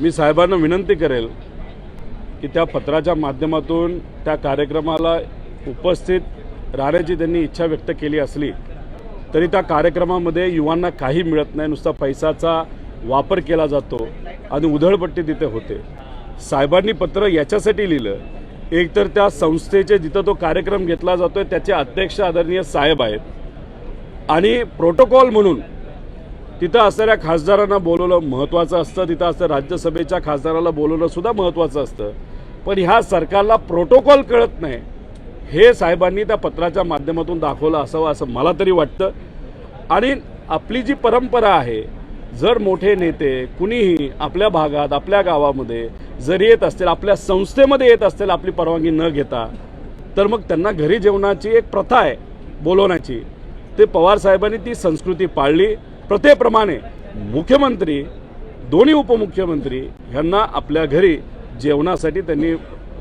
मी साहेबांना विनंती करेल की त्या पत्राच्या माध्यमातून त्या कार्यक्रमाला उपस्थित राहण्याची त्यांनी इच्छा व्यक्त केली असली तरी त्या कार्यक्रमामध्ये युवांना काही मिळत नाही. नुसता पैशाचा वापर केला जातो आणि उधळपट्टी तिथे होते. साहेबांनी पत्र याच्यासाठी लिहिलं एकतर त्या संस्थेचे जिथं तो कार्यक्रम घेतला जातोय त्याचे अध्यक्ष आदरणीय साहेब आहेत. आणि प्रोटोकॉल म्हणून तिथं असणाऱ्या खासदारांना बोलवणं महत्त्वाचं असतं. तिथं असतं राज्यसभेच्या खासदाराला बोलवणंसुद्धा महत्त्वाचं असतं. पण ह्या सरकारला प्रोटोकॉल कळत नाही. हे साहेबांनी त्या पत्राच्या माध्यमातून दाखवलं असावं असं मला तरी वाटतं. आणि आपली जी परंपरा आहे जर मोठे नेते कुणीही आपल्या भागात आपल्या गावामध्ये जर येत असतील आपल्या संस्थेमध्ये येत असतील आपली परवानगी न घेता तर मग त्यांना घरी जेवणाची एक प्रथा आहे बोलवण्याची. ते पवार साहेबांनी ती संस्कृती पाळली. प्रथेप्रमाणे मुख्यमंत्री दोन्ही उपमुख्यमंत्री ह्यांना आपल्या घरी जेवणासाठी त्यांनी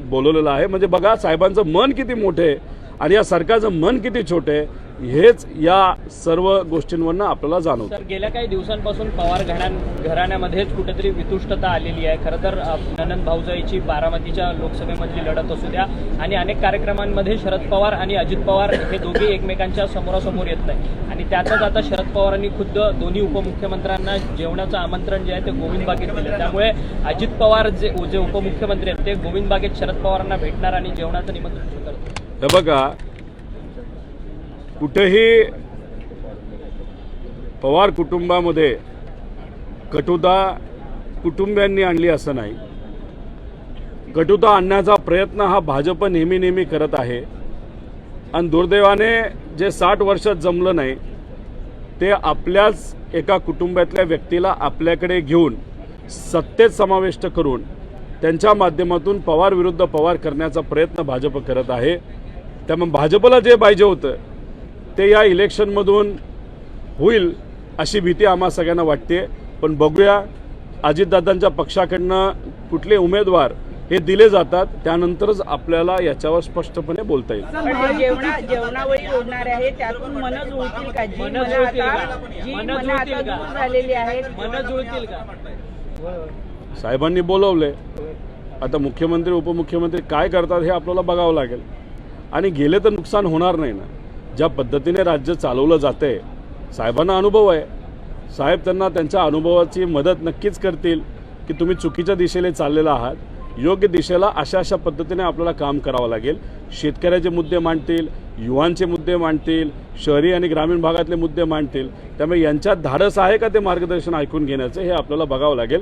बोलवलेलं आहे. म्हणजे बघा साहेबांचं मन किती मोठं आहे. आणि या सरकारचं मन किती छोटे आहे हेच या सर्व गोष्टींवरनं आपल्याला जाणवतं. तर गेल्या काही दिवसांपासून पवार घराण घराण्यामध्येच कुठेतरी वितुष्टता आलेली आहे. खरं तर अ, ननंद भाऊजाईची बारामतीच्या लोकसभेमधली लढत असू द्या आणि अनेक कार्यक्रमांमध्ये शरद पवार आणि अजित पवार हे दोघे एकमेकांच्या समोरासमोर येत नाही आणि त्यातच आता शरद पवारांनी खुद्द दोन्ही उपमुख्यमंत्र्यांना जेवणाचं आमंत्रण जे आहे ते गोविंद बागेत दिलं त्यामुळे अजित पवार जे जे उपमुख्यमंत्री आहेत ते गोविंद बागेत शरद पवारांना भेटणार आणि जेवणाचं निमंत्रण स्वीकारतील. हे बघा कुठेही पवार कुटुंबामध्ये कटुता कुटुंबियांनी आणली असं नाही. कटुता आणण्याचा प्रयत्न हा भाजप नेहमी नेहमी करत आहे. आणि दुर्दैवाने जे साठ वर्षात जमलं नाही ते आपल्याच एका कुटुंबातल्या व्यक्तीला आपल्याकडे घेऊन सत्तेत समाविष्ट करून त्यांच्या माध्यमातून पवार विरुद्ध पवार करण्याचा प्रयत्न भाजप करत आहे. त्यामुळे भाजपला जे पाहिजे होतं ते या इलेक्शनमधून होईल अशी भीती आम्हा सगळ्यांना वाटते. पण बघूया अजितदादांच्या पक्षाकडनं कुठले उमेदवार हे दिले जातात त्यानंतरच आपल्याला याच्यावर स्पष्टपणे बोलता येईल. पण जेवणा जेवणावळी योजणार आहे त्यातून मन जुळतील का? जी मनं मनं जुळतील आता का? जी मनं मनं आता जुळतील का? दूर झालेली आहेत. मन जुळतील का? साहेबांनी बोलवले. आता मुख्यमंत्री उपमुख्यमंत्री काय करतात हे आपल्याला बघावं लागेल. आणि गेले तर नुकसान होणार नाही ना. ज्या पद्धतीने राज्य चालवलं जाते साहेबांना अनुभव आहे. साहेब त्यांना त्यांच्या अनुभवाची मदत नक्कीच करतील की तुम्ही चुकीच्या दिशेने चाललेला आहात. योग्य दिशेला अशा अशा पद्धतीने आपल्याला काम करावं लागेल. शेतकऱ्याचे मुद्दे मांडतील युवांचे मुद्दे मांडतील शहरी आणि ग्रामीण भागातले मुद्दे मांडतील. त्यामुळे यांच्यात धाडस आहे का ते मार्गदर्शन ऐकून घेण्याचं हे आपल्याला बघावं लागेल.